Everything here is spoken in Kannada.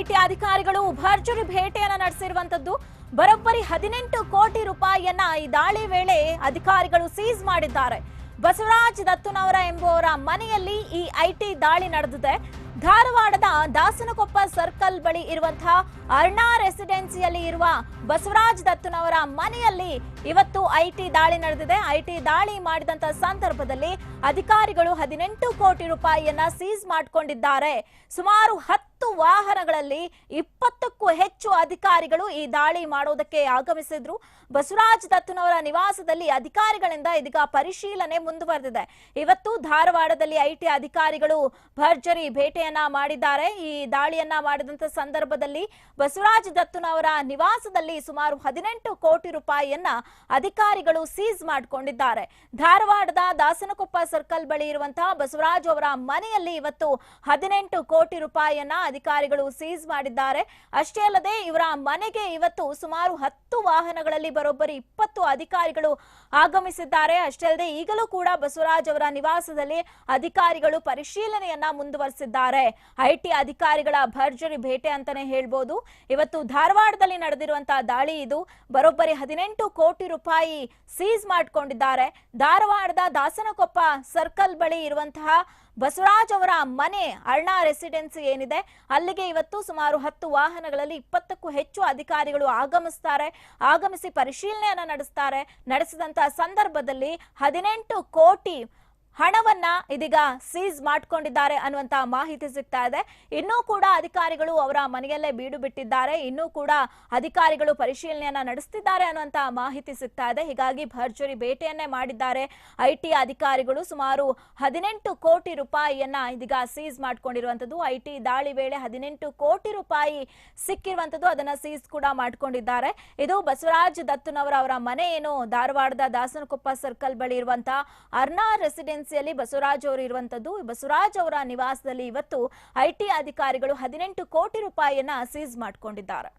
ಐಟಿ ಅಧಿಕಾರಿಗಳು ಭರ್ಜರಿ ಭೇಟಿಯನ್ನ ನಡೆಸಿರುವಂತದ್ದು. ಬರೋಬ್ಬರಿ ಹದಿನೆಂಟು ಕೋಟಿ ರೂಪಾಯಿಯನ್ನ ಈ ದಾಳಿ ವೇಳೆ ಅಧಿಕಾರಿಗಳು ಸೀಸ್ ಮಾಡಿದ್ದಾರೆ. ಬಸವರಾಜ್ ದತ್ತುನವರ ಎಂಬುವರ ಮನೆಯಲ್ಲಿ ಈ ಐಟಿ ದಾಳಿ ನಡೆದಿದೆ. ಧಾರವಾಡದ ದಾಸನಕೊಪ್ಪ ಸರ್ಕಲ್ ಬಳಿ ಇರುವಂತಹ ಅರ್ಣಾ ರೆಸಿಡೆನ್ಸಿಯಲ್ಲಿ ಇರುವ ಬಸವರಾಜ್ ದತ್ತುನವರ ಮನೆಯಲ್ಲಿ ಇವತ್ತು ಐಟಿ ದಾಳಿ ನಡೆದಿದೆ. ಐಟಿ ದಾಳಿ ಮಾಡಿದಂತ ಸಂದರ್ಭದಲ್ಲಿ ಅಧಿಕಾರಿಗಳು ಹದಿನೆಂಟು ಕೋಟಿ ರೂಪಾಯಿಯನ್ನ ಸೀಸ್ ಮಾಡಿಕೊಂಡಿದ್ದಾರೆ. ಸುಮಾರು ಹತ್ತು ವಾಹನಗಳಲ್ಲಿ ಇಪ್ಪತ್ತಕ್ಕೂ ಹೆಚ್ಚು ಅಧಿಕಾರಿಗಳು ಈ ದಾಳಿ ಮಾಡೋದಕ್ಕೆ ಆಗಮಿಸಿದ್ರು. ಬಸವರಾಜ್ ದತ್ತನವರ ನಿವಾಸದಲ್ಲಿ ಅಧಿಕಾರಿಗಳಿಂದ ಇದೀಗ ಪರಿಶೀಲನೆ ಮುಂದುವರೆದಿದೆ. ಇವತ್ತು ಧಾರವಾಡದಲ್ಲಿ ಐಟಿ ಅಧಿಕಾರಿಗಳು ಭರ್ಜರಿ ಭೇಟಿಯನ್ನ ಮಾಡಿದ್ದಾರೆ. ಈ ದಾಳಿಯನ್ನ ಮಾಡಿದಂತ ಸಂದರ್ಭದಲ್ಲಿ ಬಸವರಾಜ್ ದತ್ತನವರ ನಿವಾಸದಲ್ಲಿ ಸುಮಾರು ಹದಿನೆಂಟು ಕೋಟಿ ರೂಪಾಯಿಯನ್ನ ಅಧಿಕಾರಿಗಳು ಸೀಸ್ ಮಾಡಿಕೊಂಡಿದ್ದಾರೆ. ಧಾರವಾಡದ ದಾಸನಕೊಪ್ಪ ಸರ್ಕಲ್ ಬಳಿ ಇರುವಂತಹ ಬಸವರಾಜ್ ಅವರ ಮನೆಯಲ್ಲಿ ಇವತ್ತು ಹದಿನೆಂಟು ಕೋಟಿ ರೂಪಾಯಿಯನ್ನ ಅಧಿಕಾರಿಗಳು ಸೀಸ್ ಮಾಡಿದ್ದಾರೆ. ಅಷ್ಟೇ ಅಲ್ಲದೆ ಇವರ ಮನೆಗೆ ಇವತ್ತು ಸುಮಾರು ಹತ್ತು ವಾಹನಗಳಲ್ಲಿ ಬರೋಬ್ಬರಿ ಇಪ್ಪತ್ತು ಅಧಿಕಾರಿಗಳು ಆಗಮಿಸಿದ್ದಾರೆ. ಅಷ್ಟೇ ಅಲ್ಲದೆ ಈಗಲೂ ಕೂಡ ಬಸವರಾಜ್ ಅವರ ನಿವಾಸದಲ್ಲಿ ಅಧಿಕಾರಿಗಳು ಪರಿಶೀಲನೆಯನ್ನ ಮುಂದುವರೆಸಿದ್ದಾರೆ. ಐಟಿ ಅಧಿಕಾರಿಗಳ ಭರ್ಜರಿ ಭೇಟೆ ಅಂತಾನೆ ಹೇಳ್ಬೋದು. ಇವತ್ತು ಧಾರವಾಡದಲ್ಲಿ ನಡೆದಿರುವಂತಹ ದಾಳಿ ಇದು. ಬರೋಬ್ಬರಿ ಹದಿನೆಂಟು ಕೋಟಿ ರೂಪಾಯಿ ಸೀಸ್ ಮಾಡಿಕೊಂಡಿದ್ದಾರೆ. ಧಾರವಾಡದ ದಾಸನಕೊಪ್ಪ ಸರ್ಕಲ್ ಬಳಿ ಇರುವಂತಹ ಬಸವರಾಜ್ ಅವರ ಮನೆ ಅರ್ಣಾ ರೆಸಿಡೆನ್ಸಿ ಏನಿದೆ. ಅಲ್ಲಿಗೆ ಇವತ್ತು ಸುಮಾರು ಹತ್ತು ವಾಹನಗಳಲ್ಲಿ ಇಪ್ಪತ್ತಕ್ಕೂ ಹೆಚ್ಚು ಅಧಿಕಾರಿಗಳು ಆಗಮಿಸ್ತಾರೆ. ಆಗಮಿಸಿ ಪರಿಶೀಲನೆಯನ್ನು ನಡೆಸ್ತಾರೆ. ನಡೆಸಿದಂತಹ ಸಂದರ್ಭದಲ್ಲಿ ಹದಿನೆಂಟು ಕೋಟಿ ಹಣವನ್ನ ಇದೀಗ ಸೀಸ್ ಮಾಡ್ಕೊಂಡಿದ್ದಾರೆ ಅನ್ನುವಂತ ಮಾಹಿತಿ ಸಿಗ್ತಾ ಇದೆ. ಇನ್ನೂ ಕೂಡ ಅಧಿಕಾರಿಗಳು ಅವರ ಮನೆಯಲ್ಲೇ ಬೀಡು ಬಿಟ್ಟಿದ್ದಾರೆ. ಇನ್ನೂ ಕೂಡ ಅಧಿಕಾರಿಗಳು ಪರಿಶೀಲನೆಯನ್ನ ನಡೆಸ್ತಿದ್ದಾರೆ ಅನ್ನುವಂತ ಮಾಹಿತಿ ಸಿಗ್ತಾ ಇದೆ. ಹೀಗಾಗಿ ಭರ್ಜರಿ ಭೇಟಿಯನ್ನೇ ಮಾಡಿದ್ದಾರೆ ಐಟಿ ಅಧಿಕಾರಿಗಳು. ಸುಮಾರು ಹದಿನೆಂಟು ಕೋಟಿ ರೂಪಾಯಿಯನ್ನ ಇದೀಗ ಸೀಸ್ ಮಾಡ್ಕೊಂಡಿರುವಂತದ್ದು. ಐಟಿ ದಾಳಿ ವೇಳೆ ಹದಿನೆಂಟು ಕೋಟಿ ರೂಪಾಯಿ ಸಿಕ್ಕಿರುವಂತದ್ದು ಅದನ್ನ ಸೀಸ್ ಕೂಡ ಮಾಡ್ಕೊಂಡಿದ್ದಾರೆ. ಇದು ಬಸವರಾಜ್ ದತ್ತುನವರ ಅವರ ಮನೆ ಏನು? ಧಾರವಾಡದ ದಾಸನಕೊಪ್ಪ ಸರ್ಕಲ್ ಬಳಿ ಇರುವಂತಹ ಅರ್ನಾ ರೆಸಿಡೆನ್ಸಿಯಲ್ಲಿ ಬಸವರಾಜ್ ಅವರು ಇರುವಂತದ್ದು. ಬಸವರಾಜ್ ಅವರ ನಿವಾಸದಲ್ಲಿ ಇವತ್ತು ಐಟಿ ಅಧಿಕಾರಿಗಳು ಹದಿನೆಂಟು ಕೋಟಿ ರೂಪಾಯಿಯನ್ನ ಸೀಸ್ ಮಾಡಿಕೊಂಡಿದ್ದಾರೆ.